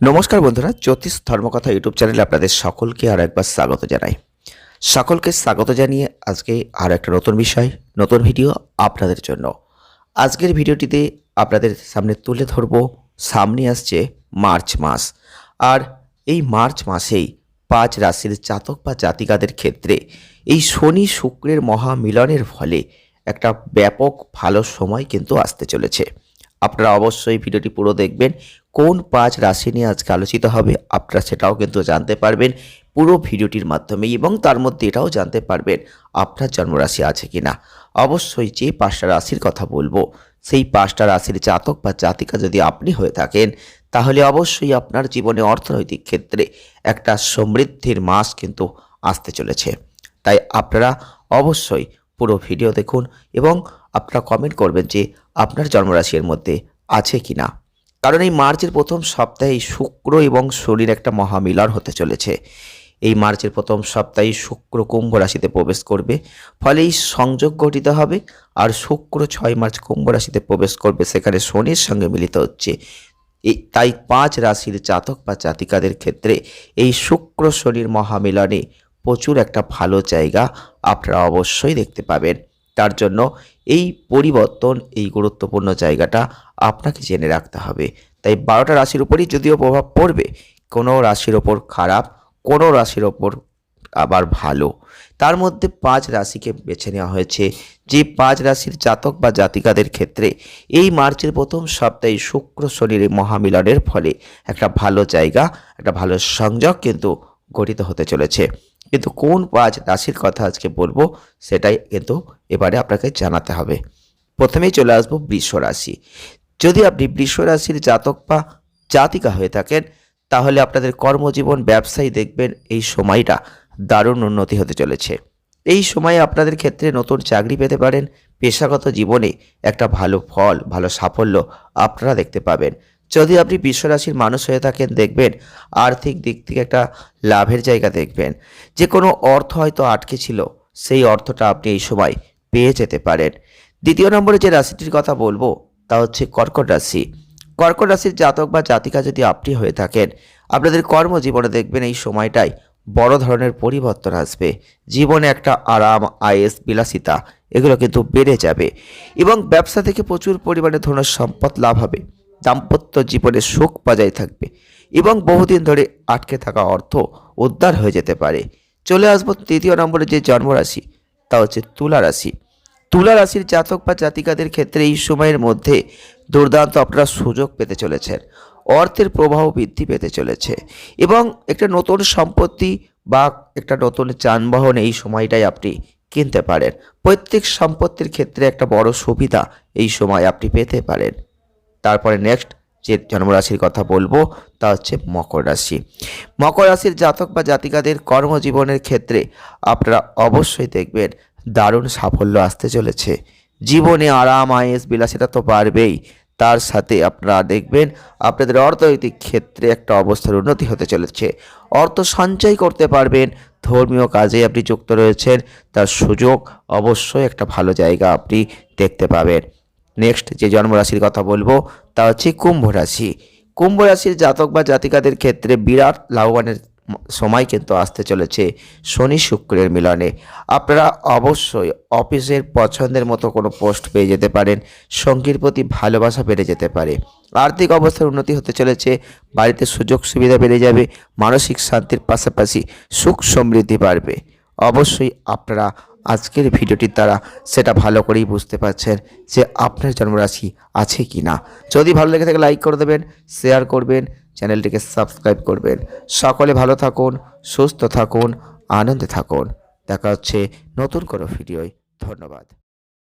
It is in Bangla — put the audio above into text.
নমস্কার বন্ধুরা, জ্যোতিষ ধর্মকথা ইউটিউব চ্যানেলে আপনাদের সকলকে আর একবার স্বাগত জানাই। সকলকে স্বাগত জানিয়ে আজকে আর একটা নতুন বিষয়, নতুন ভিডিও আপনাদের জন্য। আজকের ভিডিওটিতে আপনাদের সামনে তুলে ধরব, সামনে আসছে মার্চ মাস। আর এই মার্চ মাসেই পাঁচ রাশির জাতক বা জাতিকাদের ক্ষেত্রে এই শনি শুক্রের মহামিলনের ফলে একটা ব্যাপক ভালো সময় কিন্তু আসতে চলেছে। আপনারা অবশ্যই ভিডিওটি পুরো দেখবেন কোন পাঁচ রাশি নিয়ে আজকে আলোচিত হবে, আপনারা সেটাও কিন্তু জানতে পারবেন পুরো ভিডিওটির মাধ্যমে এবং তার মধ্যে এটাও জানতে পারবেন আপনার জন্মরাশি আছে কি না অবশ্যই যে পাঁচটা রাশির কথা বলব, সেই পাঁচটা রাশির জাতক বা জাতিকা যদি আপনি হয়ে থাকেন, তাহলে অবশ্যই আপনার জীবনে অর্থনৈতিক ক্ষেত্রে একটা সমৃদ্ধির মাস কিন্তু আসতে চলেছে। তাই আপনারা অবশ্যই পুরো ভিডিও দেখুন এবং আপনারা কমেন্ট করবেন যে আপনার জন্মরাশির মধ্যে আছে কি না কারণ এই মার্চের প্রথম সপ্তাহে শুক্র এবং শনির একটা মহামিলন হতে চলেছে। এই মার্চের প্রথম সপ্তাহে শুক্র কুম্ভ রাশিতে প্রবেশ করবে, ফলে এই সংযোগ গঠিত হবে আর শুক্র ছয় মার্চ কুম্ভ রাশিতে প্রবেশ করবে, সেখানে শনির সঙ্গে মিলিত হচ্ছে। এই, তাই পাঁচ রাশির জাতক বা জাতিকাদের ক্ষেত্রে এই শুক্র শনির মহামিলনে প্রচুর একটা ভালো জায়গা আপনারা অবশ্যই দেখতে পাবেন। তার জন্য এই পরিবর্তন, এই গুরুত্বপূর্ণ জায়গাটা আপনাকে জেনে রাখতে হবে। তাই বারোটা রাশির উপরই যদিও প্রভাব পড়বে, কোনো রাশির ওপর খারাপ, কোনো রাশির ওপর আবার ভালো। তার মধ্যে পাঁচ রাশিকে বেছে নেওয়া হয়েছে। যে পাঁচ রাশির জাতক বা জাতিকাদের ক্ষেত্রে এই মার্চের প্রথম সপ্তাহে শুক্র শনির মহামিলনের ফলে একটা ভালো জায়গা, একটা ভালো সংযোগ কিন্তু গঠিত হতে চলেছে। কিন্তু কোন পাঁচ রাশির কথা আজকে বলব, সেটাই কিন্তু এবারে আপনাকে জানাতে হবে। প্রথমেই চলে আসব বৃষ রাশি। যদি আপনি বৃষ রাশির জাতক বা জাতিকা হয়ে থাকেন, তাহলে আপনাদের কর্মজীবন, ব্যবসায়ী দেখবেন এই সময়টা দারুণ উন্নতি হতে চলেছে। এই সময়ে আপনাদের ক্ষেত্রে নতুন চাকরি পেতে পারেন, পেশাগত জীবনে একটা ভালো ফল, ভালো সাফল্য আপনারা দেখতে পাবেন। যদি আপনি বিশ্বরাশির মানুষ হয়ে থাকেন, দেখবেন আর্থিক দিক থেকে একটা লাভের জায়গা দেখবেন। যে কোনো অর্থ হয়তো আটকে ছিল, সেই অর্থটা আপনি এই সময় পেয়ে যেতে পারেন। দ্বিতীয় নম্বরে যে রাশিটির কথা বলব তা হচ্ছে কর্কট রাশি। কর্কট রাশির জাতক বা জাতিকা যদি আপনি হয়ে থাকেন, আপনাদের কর্মজীবনে দেখবেন এই সময়টাই বড় ধরনের পরিবর্তন আসবে। জীবনে একটা আরাম, আয়েস, বিলাসিতা এগুলো কিন্তু বেড়ে যাবে এবং ব্যবসা থেকে প্রচুর পরিমাণে ধরনের সম্পদ লাভ হবে। দাম্পত্য জীবনে সুখ বজায় থাকবে এবং বহুদিন ধরে আটকে থাকা অর্থ উদ্ধার হয়ে যেতে পারে। চলে আসব তৃতীয় নম্বরে যে জন্মরাশি, তা হচ্ছে তুলা রাশি। তুলা রাশির জাতক বা জাতিকাদের ক্ষেত্রে এই সময়ের মধ্যে দুর্দান্ত আপনারা সুযোগ পেতে চলেছেন। অর্থের প্রবাহ বৃদ্ধি পেতে চলেছে এবং একটা নতুন সম্পত্তি বা একটা নতুন যানবাহন এই সময়টাই আপনি কিনতে পারেন। প্রত্যেক সম্পত্তির ক্ষেত্রে একটা বড় সুবিধা এই সময় আপনি পেতে পারেন। তারপরে নেক্সট যে জন্মরাশির কথা বলব, তা হচ্ছে মকর রাশি। মকর রাশির জাতক বা জাতিকাদের কর্মজীবনের ক্ষেত্রে আপনারা অবশ্যই দেখবেন দারুণ সাফল্য আসতে চলেছে। জীবনে আরাম, আয়েস, বিলাসিতা তো বাড়বেই তার সাথে আপনারা দেখবেন আপনাদের অর্থনৈতিক ক্ষেত্রে একটা অবস্থার উন্নতি হতে চলেছে। অর্থ সঞ্চয় করতে পারবেন, ধর্মীয় কাজে আপনি যুক্ত রয়েছেন, তার সুযোগ অবশ্যই একটা ভালো জায়গা আপনি দেখতে পাবেন। নেক্সট যে জন্মরাশির কথা বলব, তা হচ্ছে কুম্ভ রাশি কুম্ভ রাশির জাতক বা জাতিকাদের ক্ষেত্রে বিরাট লাভবানের সময় কিন্তু আসতে চলেছে শনি শুক্রের মিলনে। আপনারা অবশ্যই অফিসের পছন্দের মতো কোনো পোস্ট পেয়ে যেতে পারেন, সঙ্গীর প্রতি ভালোবাসা বেড়ে যেতে পারে। আর্থিক অবস্থার উন্নতি হতে চলেছে, বাড়িতে সুযোগ সুবিধা বেড়ে যাবে, মানসিক শান্তির পাশাপাশি সুখ সমৃদ্ধি বাড়বে। অবশ্যই আপনারা আজকের ভিডিওটির দ্বারা সেটা ভালো করেই বুঝতে পারছেন যে আপনার জন্মরাশি আছে কি না। যদি ভালো লেগে থাকে লাইক করে দেবেন, শেয়ার করবেন, চ্যানেলটিকে সাবস্ক্রাইব করবেন। সকলে ভালো থাকুন, সুস্থ থাকুন, আনন্দে থাকুন। দেখা হচ্ছে নতুন কোনো ভিডিওয়। ধন্যবাদ।